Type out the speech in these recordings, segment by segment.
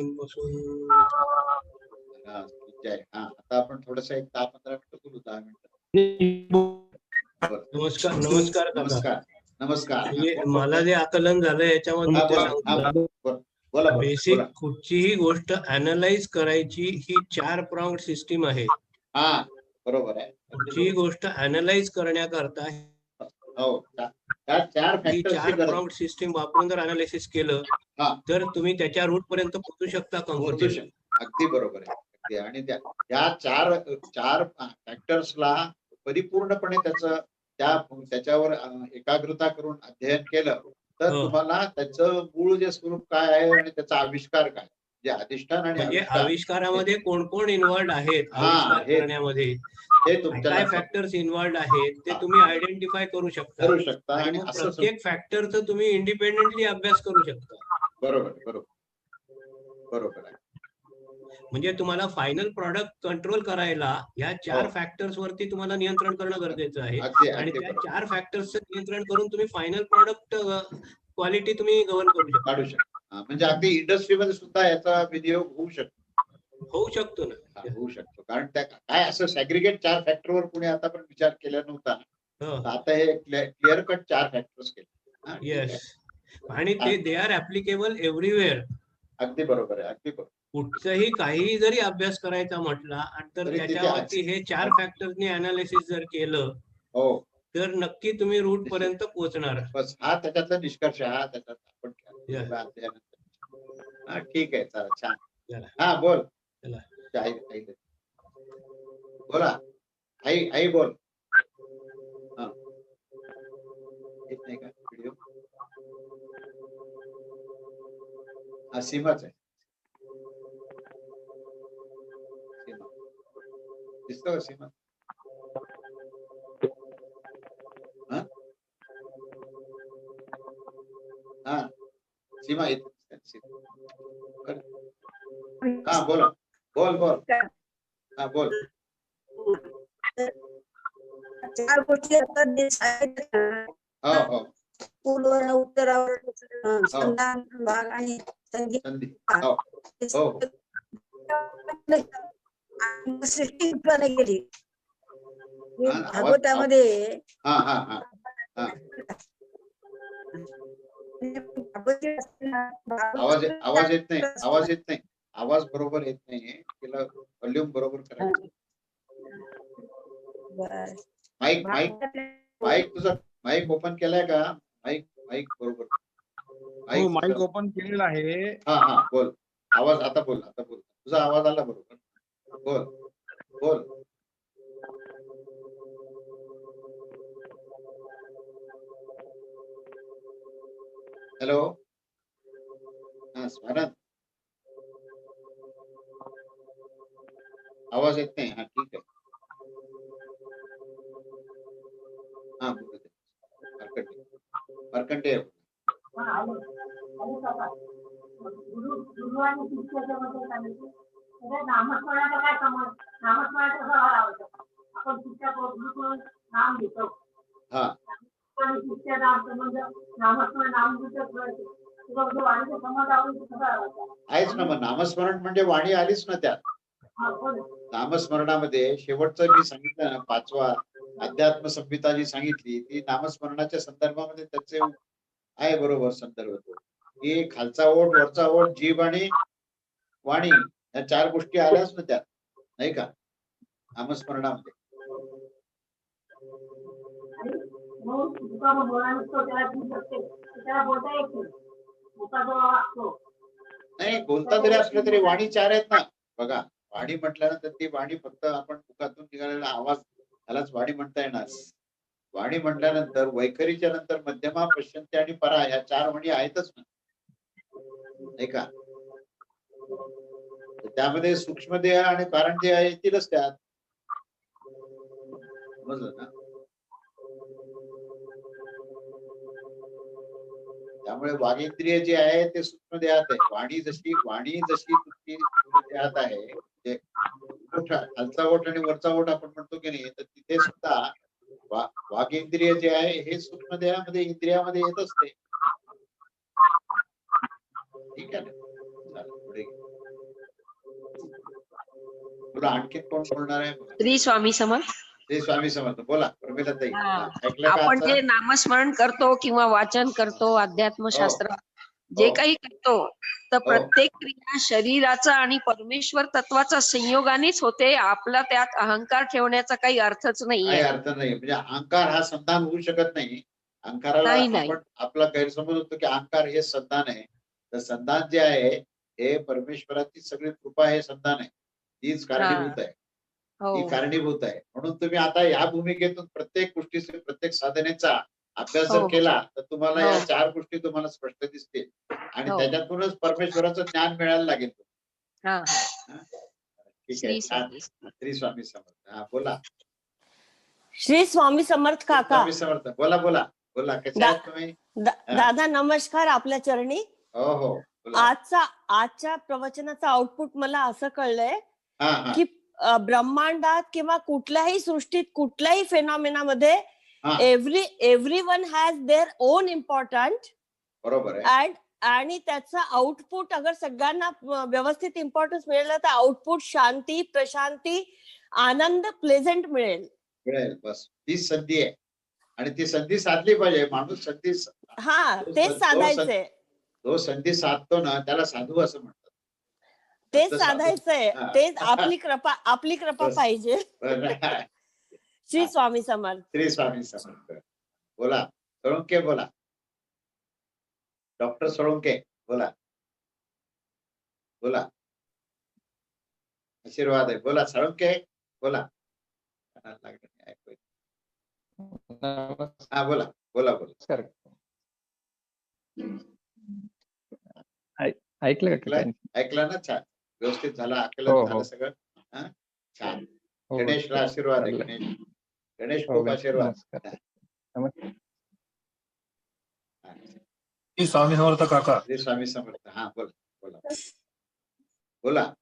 आता आपण थोडस एक दहा पंधरा मिनिटं बोलू दहा मिनिटं. नमस्कार नमस्कार काका नमस्कार नमस्कार. मला जे आकलन झालं याच्यामध्ये बोला, बेसिक. कुठचीही गोष्ट अनालाइज करायची ही चार प्रॉंग सिस्टीम आहे. हा बरोबर आहे. कुठचीही गोष्ट अनालाइज करण्याकरता हो त्या- चार सिस्टीम वापरून जर अनालिसिस केलं. तर तुम्ही त्याच्या रूट पर्यंत पोहोचू शकता पोहोचू कम्फर्टेबल शकतो. अगदी बरोबर आहे. आणि त्या या चार चार फॅक्टर्सला परिपूर्णपणे त्याचं त्या त्याच्यावर एकाग्रता करून अध्ययन केलं तर हो. तुम्हाला त्याचं मूळ जे स्वरूप काय आहे आणि त्याचा आविष्कार काय जे अधिष्ठान आणि म्हणजे आविष्कार आविष्कारामध्ये कोण कोण इन्व्हॉल्ड आहेत? हा, आविष्कार हे- करण्यामध्ये. हे तुमच्या काय फॅक्टर्स इन्व्हॉल्ड आहेत ते हा. तुम्ही आयडेंटिफाय करू शकता. करू शकता आणि आणि मग असं प्रत्येक फॅक्टरचा तुम्ही इंडिपेंडेंटली अभ्यास करू शकता. बरोबर बरोबर. बरोबर आहे. म्हणजे तुम्हाला फायनल प्रॉडक्ट कंट्रोल करायला या चार हो. फॅक्टर्स वरती तुम्हाला नियंत्रण करणं गरजेचं आहे. अगदी आणि अगदी त्या बरोबर. चार फॅक्टर्सचं नियंत्रण करून तुम्ही फायनल प्रॉडक्ट क्वालिटी तुम्ही गव्हर्न करू शकता. काढू शकता. हा, म्हणजे अगदी इंडस्ट्रीमध्ये सुद्धा याचा विनियोग होऊ शकतो. होऊ शकतो ना. हा, होऊ शकतो. कारण त्या काय असं सॅग्रिगेट चार फॅक्टरवर कुणी आता पण विचार केला नव्हता. हो. आता हे क्लिअर कट चार फॅक्टर्स केले. येस आणि ते दे आर ऍप्लिकेबल एव्हरीवेअर अगदी बरोबर आहे अगदी बरोबर. कुठचाही काही जरी अभ्यास करायचा म्हटला तर त्याच्यावरती हे चार फॅक्टर्सनी अनालिसिस जर केलं हो. तर नक्की तुम्ही रूट पर्यंत पोहोचणार. बस हा त्याच्यातला निष्कर्ष हा त्याच्यात आपण. हा। ठीक आहे चला छान चला. हा बोल। चला. आई आई बोला। आई आई बोल। हा। येत नाही का व्हिडिओ हा सीमाच आहे सीमा। दिसतो का सीमा? सीमा हा बोला बोल बोल हा बोल चार गोष्टी असतात पूर्वर उत्तरावर संधान भाग आणि संगीत संधी सृष्टी उत्पन्न केली भागवतामध्ये आवाज आवाज येत नाही. आवाज येत नाही. आवाज बरोबर येत नाहीये. तिला व्हॉल्यूम बरोबर करायचं. माईक माईक माईक तुझा माईक ओपन केलाय का? माईक माईक बरोबर. हो माईक ओपन केलेला आहे. हा हा बोल. आवाज आता बोल आता बोल. तुझा आवाज आला बरोबर. बोल. बोल. हॅलो। हा स्वानंद आवाज येत नाही हा ठीक आहे हा बोलू दे. मर्कंटे मर्कंटे गुरु गुरु आणि शिष्याच्या मध्ये सांगितलं म्हणजे नामस्मरणाचा काय समज नामस्मरणाचा कसा व्हायला आवडतं आपण शिष्या गुरुकडून नाम घेतो हा। आहेच ना मग नामस्मरण म्हणजे वाणी आलीच ना त्यात. नामस्मरणामध्ये शेवटचं मी सांगितलं ना पाचवा अध्यात्म संहिता जी सांगितली ती नामस्मरणाच्या संदर्भामध्ये त्याचे आहे बरोबर संदर्भ तो. की खालचा ओठ वरचा ओठ जीभ आणि वाणी या चार गोष्टी आल्याच ना त्यात नाही का? नामस्मरणामध्ये. तुका बोला नसतो त्याला शकते त्याला बोलता येत नाही मुका जो असतो नाही बोलता तरी असलं तरी वाणी चार आहेत ना। बघा वाणी म्हटल्यानंतर ती वाणी फक्त आपण मुखातून निघालेला आवाज त्यालाच वाणी म्हणता येणार. वाणी म्हटल्यानंतर वैखरीच्या नंतर मध्यमा पश्चंती आणि परा या चार वाणी आहेतच ना. नाही का? त्यामध्ये सूक्ष्मदेह आणि कारणदेह येतीलच त्यात. समजलं ना? त्यामुळे जे आहे ते सूक्ष्म देहात आहे. वाणी जशी वाणी जशी तुमची देहात आहे खालचा ओठ आणि वरचा ओठ आपण म्हणतो की नाही तर तिथे सुद्धा जे आहे हे सूक्ष्म देहामध्ये इंद्रियामध्ये येत असते. ठीक आहे ना? पुढे तुला आणखी कोण बोलणार आहे? श्री स्वामी समर्थ. श्री स्वामी समर्थ. बोला. हा. आपण? जे नामस्मरण करतो किंवा वाचन करतो अध्यात्मशास्त्र जे हो. काही करतो तर प्रत्येक क्रिया शरीराचा आणि परमेश्वर तत्वाचा संयोगानेच होते. आपला त्यात अहंकार ठेवण्याचा काही अर्थच काही नाहीये अर्थ नाही. म्हणजे अहंकार हा संधान होऊ शकत नाही. अहंकाराला नाही, नाही. आपण आपला गैरसमज होतो की अहंकार हे संधान आहे. तर संधान जे आहे हे परमेश्वराची सगळी कृपा हे संधान आहे. तीच कारणीभूत आहे. हो. ती कारणीभूत आहे. म्हणून तुम्ही आता या भूमिकेतून प्रत्येक गोष्टीचे प्रत्येक साधनेचा अभ्यास जर हो. केला तर तुम्हाला या हो. चार गोष्टी तुम्हाला स्पष्ट दिसतील. आणि हो. त्याच्यातूनच परमेश्वराचं ज्ञान मिळायला लागेल हा ठीक आहे. श्री. स्वामी समर्थ. श्री स्वामी समर्थ. हा बोला. श्री स्वामी समर्थ काका. स्वामी समर्थ. बोला बोला. बोला तुम्ही? दा- दादा नमस्कार आपल्या चरणी. हो हो. आजचा आजच्या प्रवचनाचा आउटपुट मला असं कळलंय हा हा. की ब्रह्मांडात किंवा कुठल्याही सृष्टीत कुठल्याही फेनॉमिनामध्ये. Every every one has their own important बरोबर अँड आणि त्याचं आउटपुट अगर सगळ्यांना व्यवस्थित इम्पॉर्टन्स मिळालं तर आउटपुट शांती प्रशांती आनंद प्लेझेंट मिळेल. मिळेल. बस. तीच संधी आहे. आणि ती संधी साधली पाहिजे. माणूस संधी हा तो- तेच तो- साधायचंय. जो संधी साधतो ना त्याला साधू असं म्हणतात. तेच. साधायचंय. तेच आपली कृपा आपली कृपा. पाहिजे. श्री स्वामी समर्थ श्री स्वामी समर्थ बोला सोळंके बोला डॉक्टर सोळंके बोला बोला आशीर्वाद आहे बोला सोळंके बोला कानाला लागलं नाही, ऐकू येत. हा बोला बोला बोला ऐकलं? ऐकलं ना छान व्यवस्थित झालं हो, आकलन हो. झालं सगळं. हा? छान. हो, गणेशला आशीर्वाद आहे. गणेश. गणेश हो, खूप आशीर्वाद. हा. स्वामी समर्थ काका. स्वामी समर्थ. हा बोला बोला. बोला.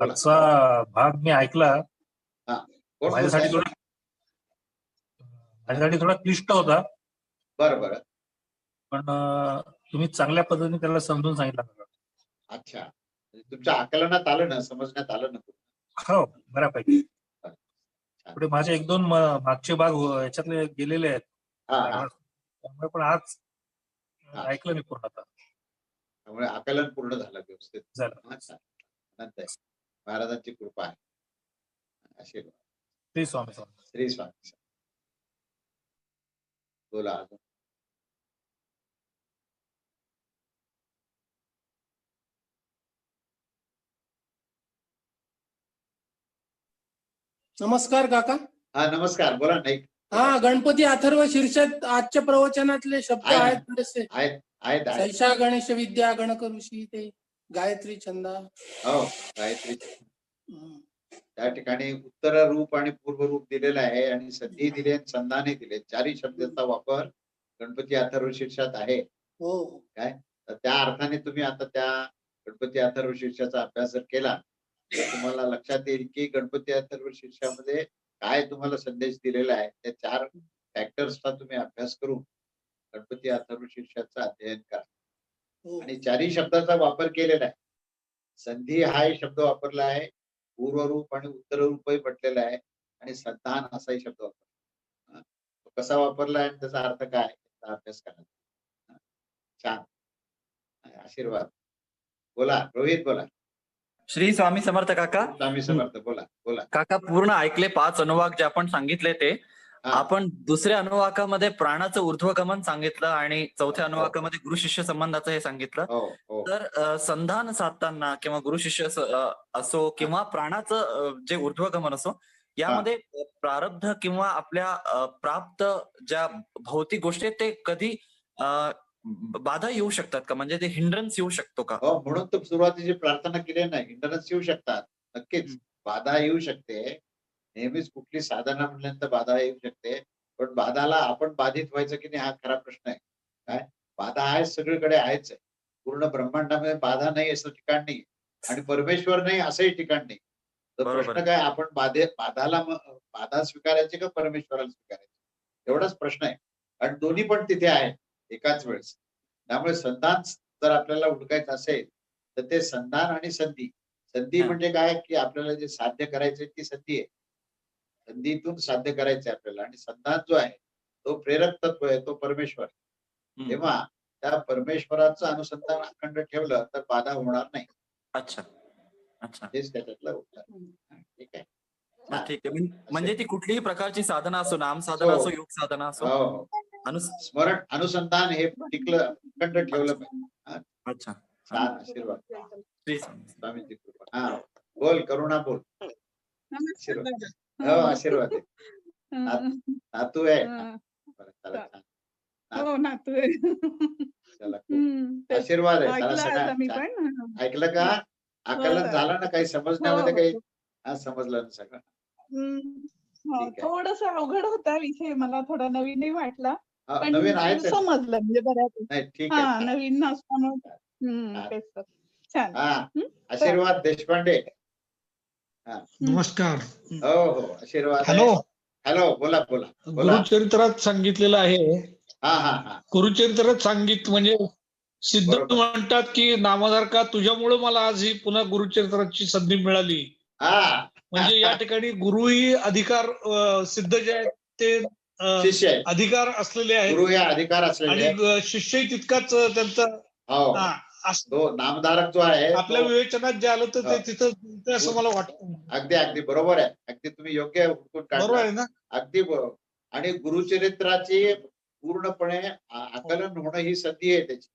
आजचा भाग मी ऐकला. माझ्यासाठी? थोडा माझ्यासाठी थोडा क्लिष्ट होता. बरं बरं. पण तुम्ही चांगल्या पद्धतीने त्याला समजून सांगितलं. अच्छा. तुमच्या आकलनात आलं ना समजण्यात आलं ना हो बऱ्यापैकी. पुढे माझे एक दोन मागचे भाग हो- याच्यातले गेलेले आहेत. त्यामुळे पण आज. ऐकलं मी पूर्ण आता. त्यामुळे आकलन पूर्ण झालं व्यवस्थित. झालं. महाराजांची कृपा आहे. आशीर्वाद. श्री स्वामी समर्थ. श्री स्वामी. बोला अजून. नमस्कार काका. हा नमस्कार. बोला नाही हा गणपती अथर्व शीर्षक आजच्या प्रवचनातले शब्द आहे ना. आहेत थोडेसे आहेत आहेत आहेत. सैषा गणेश विद्या गणक ऋषी ते गायत्री छंदा. हो गायत्री हम्म. त्या ठिकाणी उत्तर रूप आणि पूर्व रूप दिलेलं आहे आणि संधी दिले आणि संधाने दिले. चारही शब्दाचा वापर गणपती अथर्व शीर्षात आहे. हो. तर त्या अर्थाने तुम्ही आता त्या गणपती अथर्व शीर्षाचा अभ्यास जर केला तुम्हाला लक्षात येईल की गणपती अथर्व शीर्षामध्ये काय तुम्हाला संदेश दिलेला आहे. त्या चार फॅक्टर्सचा तुम्ही अभ्यास करून गणपती अथर्व शीर्षाचं अध्ययन करा. हो. आणि चारही शब्दाचा वापर केलेला आहे. संधी हा शब्द वापरला आहे. पूर्वरूप आणि उत्तररूपही म्हटलेला आहे. आणि संधान असाही शब्द वापरला कसा वापरला आहे आणि त्याचा अर्थ काय याचा अभ्यास करा. छान. आशीर्वाद. बोला. रोहित बोला. श्री स्वामी समर्थ काका. स्वामी समर्थ बोला बोला. काका पूर्ण ऐकले पाच अनुवाक जे आपण सांगितले ते. हा. आपण दुसऱ्या अनुवाकामध्ये प्राणाचं ऊर्ध्वगमन सांगितलं आणि चौथ्या अनुवाकामध्ये गुरु शिष्य संबंधाचं हे सांगितलं. हो हो. तर संधान साधताना किंवा गुरु शिष्य असो किंवा प्राणाचं जे ऊर्ध्वगमन असो यामध्ये प्रारब्ध किंवा आपल्या प्राप्त ज्या भौतिक गोष्टी आहेत ते कधी बाधा येऊ शकतात का? म्हणजे ते हिंड्रन्स येऊ शकतो का? हो म्हणून तर सुरुवातीची प्रार्थना केली नाही. इंटरनेट येऊ शकतात. नक्कीच. बाधा येऊ शकते. नेहमीच कुठली साधना म्हटल्यानंतर बाधा येऊ शकते. पण बाधाला आपण बाधित व्हायचं की नाही हा खरा प्रश्न आहे. काय? बाधा आहे सगळीकडे आहेच आहे. पूर्ण ब्रह्मांडामध्ये बाधा नाही असं ठिकाण नाही. आणि परमेश्वर नाही असंही ठिकाण नाही. तर प्रश्न. काय? आपण बाधे बाधाला बाधा स्वीकारायची का परमेश्वराला स्वीकारायची? एवढाच प्रश्न आहे. आणि दोन्ही पण तिथे आहेत. एकाच वेळेस. त्यामुळे संधान जर आपल्याला हुडकायचं असेल तर ते संधान आणि संधी. संधी हा. म्हणजे काय? की आपल्याला जे साध्य करायचंय ती संधी आहे. संधीतून साध्य करायचंय आपल्याला. आणि संधान जो आहे तो प्रेरक तत्व आहे तो परमेश्वर. तेव्हा त्या परमेश्वराचं अनुसंधान अखंड ठेवलं तर बाधा होणार नाही. अच्छा. अच्छा. हेच त्याच्यातलं उत्तर. हा, ठीक आहे? हा, ठीक आहे. म्हण- म्हणजे ती कुठलीही प्रकारची साधना असो नाम साधना हो. असो योग साधना असो. हो हो अनुस स्मरण अनुसंधान हे टिकलं अखंड ठेवलं पाहिजे. अच्छा. छान आशीर्वाद. श्री स्वामी. स्वामींची कृपा. हा. बोल करुणा बोल. आशीर्वाद. हो आशीर्वाद आहे. नातू आहे. हो. नातू. आहे. आशीर्वाद आहे. ऐकलं का आकलन हो. झालं ना काही? समजण्यामध्ये हो, काही? हो. हा समजलं ना सगळं. हो. थोडस अवघड होता विषय. मला थोडा नवीनही वाटला. पण नवीन आहेच आहे. समजलं म्हणजे हा नवीन नसल्यामुळे हा. छान. हा? आशीर्वाद देशपांडे. नमस्कार. हो हो. आशीर्वाद. हॅलो. हॅलो बोला बोला. गुरुचरित्रात सांगितलेलं आहे. हा हा हा. गुरुचरित्रात सांगित म्हणजे सिद्ध बरोबर. म्हणतात की नामधारका तुझ्यामुळे मला आज ही पुन्हा गुरुचरित्राची संधी मिळाली. हा. म्हणजे या ठिकाणी गुरुही अधिकार अं, सिद्ध जे आहेत ते शिष्य आहे अधिकार असलेले आहेत. गुरु हे अधिकार असलेले आणि आहे. शिष्यही तितकाच त्यांचा हो. हा, अस- तो नामधारक जो आहे आपल्या तो विवेचनात जे आलं तर ते हा. तिथं ते असं मला वाटतं. अगदी अगदी बरोबर आहे. अगदी तुम्ही योग्य हुडकून बरोबर काढला आहे ना? अगदी बरोबर. आणि गुरुचरित्राची पूर्णपणे आ- आकलन होणं ही संधी आहे त्याची.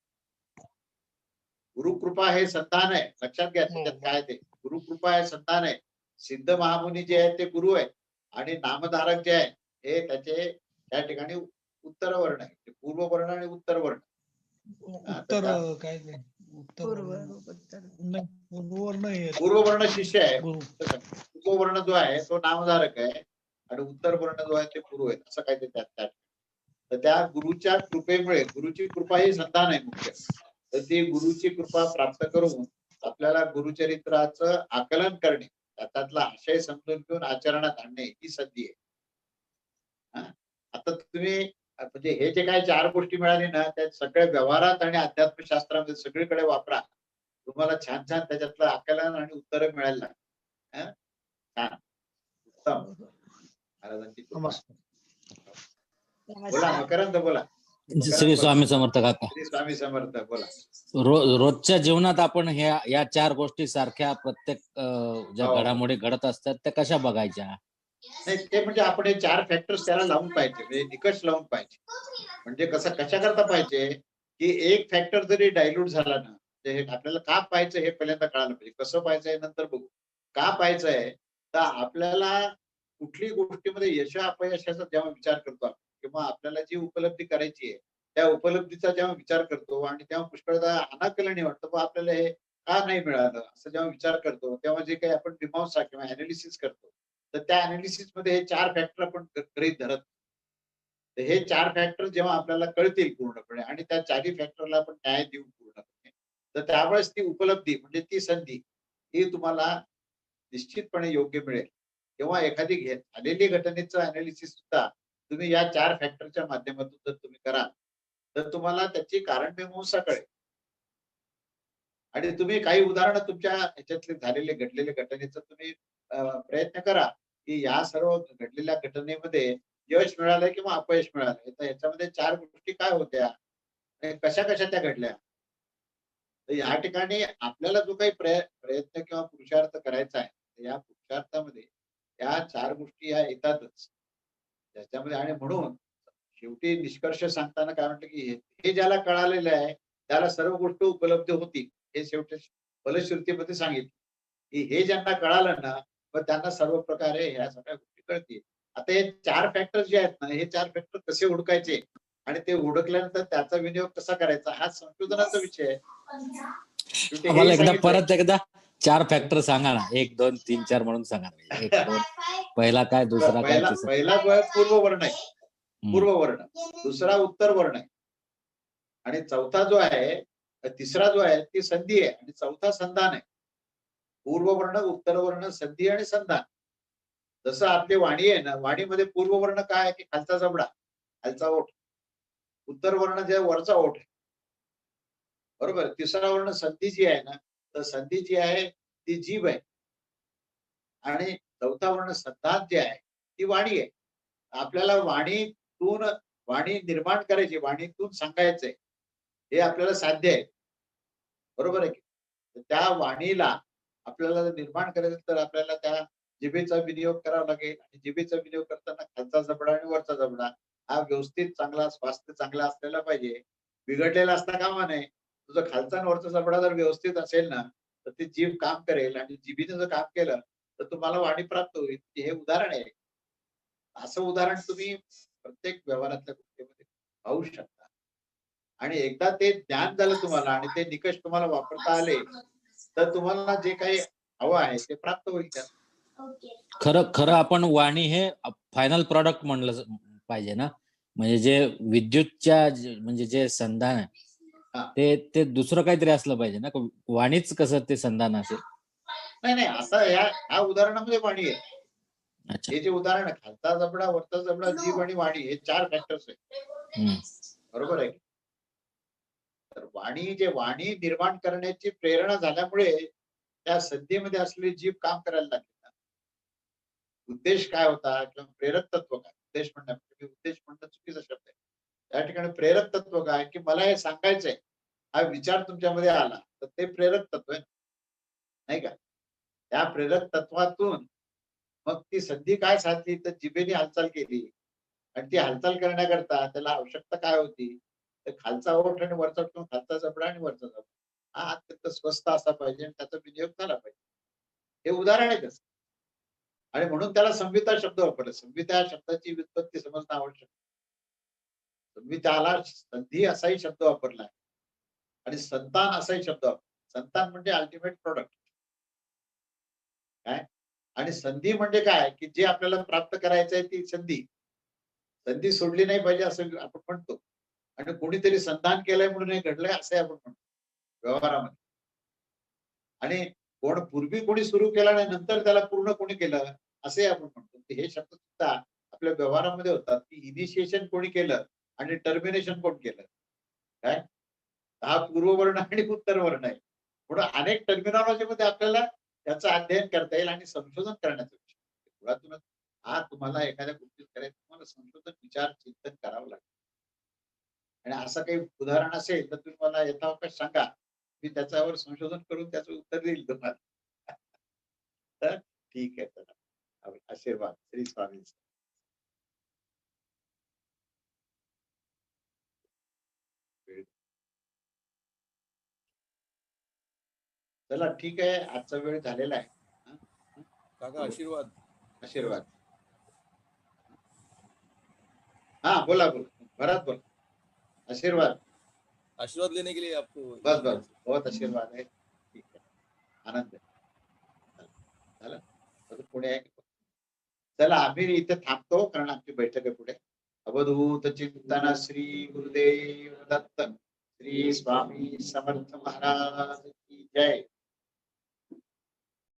गुरुकृपा हे संतान आहे. लक्षात घ्या त्याच्यात काय ते. गुरुकृपा हे संतान आहे. सिद्ध महामुनी जे आहेत ते गुरु आहेत. आणि नामधारक जे आहे हे त्याचे त्या ठिकाणी उत्तर वर्ण आहे. ते पूर्व वर्ण आणि उत्तर वर्ण हा, उत्तर काय ते? उत्तर नाही पूर्ववर नाही पूर्व वर्ण शिष्य आहे. गुरु पूर्व वर्ण जो आहे तो नामधारक आहे आणि उत्तर वर्ण जो आहे ते पूर्व आहे असं काय ते त्यात. तर त्या गुरुच्या कृपेमुळे गुरुची कृपा ही संतान आहे मुख्य. तर ती गुरुची कृपा प्राप्त करून आपल्याला गुरुचरित्राचं आकलन करणे त्यातला आशय समजून घेऊन आचरणात आणणे ही संधी आहे. हा? आता तुम्ही म्हणजे हे जे काही चार गोष्टी मिळाली ना त्या सगळ्या व्यवहारात आणि अध्यात्मशास्त्रामध्ये सगळीकडे वापरा. तुम्हाला छान छान त्याच्यातलं आकलन आणि उत्तरं मिळायला लागतील. हा? छान. उत्तम. महाराजांची. बोला मकरंद बोला. श्री स्वामी समर्थ काका. श्री स्वामी समर्थ बोला. रो रोजच्या जीवनात आपण ह्या या चार गोष्टी सारख्या प्रत्येक ज्या हो. घडामोडी घडत असतात त्या कशा बघायच्या? नाही ते म्हणजे आपण हे चार फॅक्टर्स त्याला लावून पाहिजे म्हणजे निकष लावून पाहिजे. म्हणजे कसं कशा करता पाहिजे? की एक फॅक्टर जरी डायल्यूट झाला ना ते हे आपल्याला का पाहायचं हे पहिल्यांदा कळायला पाहिजे. कसं पाहायचं नंतर बघू. का पाहायचं आहे? तर आपल्याला कुठली गोष्टीमध्ये यश अपयशाचा जेव्हा विचार करतो आपण किंवा आपल्याला जी उपलब्धी करायची आहे त्या उपलब्धीचा जेव्हा विचार करतो आणि तेव्हा पुष्कळदा अनाकलनी वाटतं मग आपल्याला हे का नाही मिळालं? असं जेव्हा विचार करतो तेव्हा जे काही आपण डिमांसा किंवा अनालिसिस करतो तर त्या अनालिसिसमध्ये हे चार फॅक्टर आपण गृहित धरत तर हे चार फॅक्टर जेव्हा आपल्याला कळतील पूर्णपणे आणि त्या चारही फॅक्टरला आपण न्याय देऊ पूर्णपणे तर त्यावेळेस ती उपलब्धी म्हणजे ती संधी ही तुम्हाला निश्चितपणे योग्य मिळेल. किंवा एखादी घे आलेली घटनेचं अनालिसिस सुद्धा तुम्ही या चार फॅक्टरच्या माध्यमातून जर तुम्ही कराल तर तुम्हाला त्याची कारण मीमांसा कळेल आणि तुम्ही काही उदाहरणं तुमच्या ह्याच्यातले झालेले घडलेले घटनेचं तुम्ही प्रयत्न करा की या सर्व घडलेल्या घटनेमध्ये यश मिळालंय किंवा अपयश मिळालंय. तर याच्यामध्ये चार गोष्टी काय होत्या कशा कशा त्या घडल्या? तर या ठिकाणी आपल्याला जो काही प्रयत्न किंवा पुरुषार्थ करायचा आहे तर या पुरुषार्थामध्ये या चार गोष्टी या येतातच. त्याच्यामध्ये आणि म्हणून शेवटी निष्कर्ष सांगताना काय म्हटलं की हे- हे ज्याला कळालेलं आहे त्याला सर्व गोष्टी उपलब्ध होतील हे शेवटी फलश्रुतीमध्ये सांगितलं. की हे ज्यांना कळालं ना मग त्यांना सर्व प्रकारे ह्या सगळ्या गोष्टी कळतील. आता हे चार फॅक्टर जे आहेत ना हे चार फॅक्टर कसे हुडकायचे आणि ते हुडकल्यानंतर त्याचा विनियोग कसा करायचा हा संशोधनाचा विषय आहे. आम्हाला एकदा. परत एकदा चार फॅक्टर सांगा ना. एक दोन तीन चार म्हणून सांगा ना. एक दोन. पहिला काय दुसरा काय पहिला पूर्व वर्ण आहे. पूर्व वर्ण. दुसरा उत्तर वर्ण आहे. आणि चौथा जो आहे तिसरा जो आहे ती संधी आहे. आणि चौथा संधान आहे. पूर्ववर्ण उत्तरवर्ण उत्तर वर्ण संधी आणि संधान. जसं आपली वाणी आहे ना वाणीमध्ये पूर्व वर्ण काय आहे की खालचा जबडा खालचा ओठ. उत्तर वर्ण जे वरचा ओठ आहे. बरोबर? तिसरा वर्ण संधी जी आहे ना तर संधी जी आहे ती जीभ आहे. आणि चौथा वर्ण संधान जे आहे ती वाणी आहे. आपल्याला वाणीतून वाणी निर्माण करायची वाणीतून सांगायचंय. हे आपल्याला साध्य आहे. बरोबर आहे की? त्या वाणीला आपल्याला जर निर्माण करायचं तर आपल्याला त्या जिभेचा विनियोग करावा लागेल आणि जिभेचा विनियोग करताना खालचा जबडा आणि वरचा जबडा हा व्यवस्थित चांगला स्वास्थ्य चांगला असलेला पाहिजे. बिघडलेला असता कामा नये. तुझा खालचा आणि वरचा जबडा जर व्यवस्थित असेल ना तर ती जीभ काम करेल आणि जिभीने जर काम केलं तर तुम्हाला वाणी प्राप्त होईल. हे उदाहरण आहे. असं उदाहरण तुम्ही प्रत्येक व्यवहारातल्या गोष्टीमध्ये पाहू शकता. आणि एकदा ते ज्ञान झालं तुम्हाला आणि ते निकष तुम्हाला वापरता आले तर तुम्हाला जे काही हवं आहे ते प्राप्त होईल त्यात. खरं खरं आपण वाणी हे फायनल प्रॉडक्ट म्हणलं पाहिजे ना? म्हणजे जे विद्युतच्या म्हणजे जे संधान आहे हा. ते ते दुसरं काहीतरी असलं पाहिजे ना? क- वाणीच कसं ते संधान असेल? नाही नाही आता या ह्या उदाहरणामध्ये वाणी आहे. अच्छा. हे जे उदाहरण आहे, खालचा जबडा वरचा जबडा जीभ आणि वाणी हे चार फॅक्टर्स आहेत. बरोबर आहे? तर वाणी जे वाणी निर्माण करण्याची प्रेरणा झाल्यामुळे त्या संधीमध्ये असलेली जीव काम करायला लागली. ना. उद्देश काय होता किंवा प्रेरक तत्व काय? उद्देश म्हणण्यापेक्षा म्हणजे उद्देश म्हणणं चुकीचा शब्द आहे. त्या ठिकाणी प्रेरक तत्व काय? की मला हे सांगायचंय. हा विचार तुमच्यामध्ये आला. तर ते प्रेरक तत्व आहे. नाही का? त्या प्रेरक तत्वातून मग ती संधी काय साधली? तर जिभेने हालचाल केली. आणि ती हालचाल करण्याकरता त्याला आवश्यकता काय होती? तर खालचा ओठ आणि वरचा किंवा खालचा जबडा आणि वरचा जबडा. हा अत्यंत स्वस्त असा पाहिजे आणि त्याचा विनियोग झाला पाहिजे. हे उदाहरण आहे त्याचं. आणि म्हणून त्याला संविता शब्द वापरला. संविता या शब्दाची व्युत्पत्ती समजणं आवश्यक संहिताला संधी असाही शब्द वापरला आहे. आणि संतान असाही शब्द संतान म्हणजे अल्टिमेट प्रोडक्ट काय? आणि संधी म्हणजे काय? की जे आपल्याला प्राप्त करायचं आहे ती संधी. संधी सोडली नाही पाहिजे असं आपण म्हणतो. आणि कोणीतरी संधान केलंय म्हणून हे घडलंय असं आपण म्हणतो. व्यवहारामध्ये. आणि कोण पूर्वी कोणी सुरू केला आणि नंतर त्याला पूर्ण कोणी केलं असे आपण म्हणतो. हे शब्द सुद्धा आपल्या व्यवहारामध्ये होतात की इनिशिएशन कोणी केलं आणि टर्मिनेशन कोण केलं. काय? हा पूर्ववर्ण आणि उत्तरवर्ण आहे. म्हणून अनेक टर्मिनॉलॉजी मध्ये आपल्याला त्याचं अध्ययन करता येईल आणि संशोधन करण्याचं विषय मुळातूनच हा तुम्हाला एखाद्या गोष्टीत करायचं तुम्हाला संशोधन विचार चिंतन करावं लागेल आणि असं काही उदाहरण असेल तर तुम्ही मला यथावकाश सांगा. मी त्याच्यावर संशोधन करून त्याचं उत्तर देईल तुम्हाला. तर ठीक आहे चला. आशीर्वाद. श्री स्वामी. चला ठीक आहे. आजचा वेळ झालेला आहे. काका आशीर्वाद. आशीर्वाद. हा बोला बोला. भरात बोला. आशीर्वाद. आशीर्वाद लेने के लिए आपको बस बस. बहुत आशीर्वाद आहे ठीक आहे आनंद झालं अजून पुढे आहे? चला आम्ही इथे थांबतो कारण आमची बैठक आहे पुढे. अवधूत चिंतन श्री गुरुदेव दत्त. श्री स्वामी समर्थ महाराज की जय.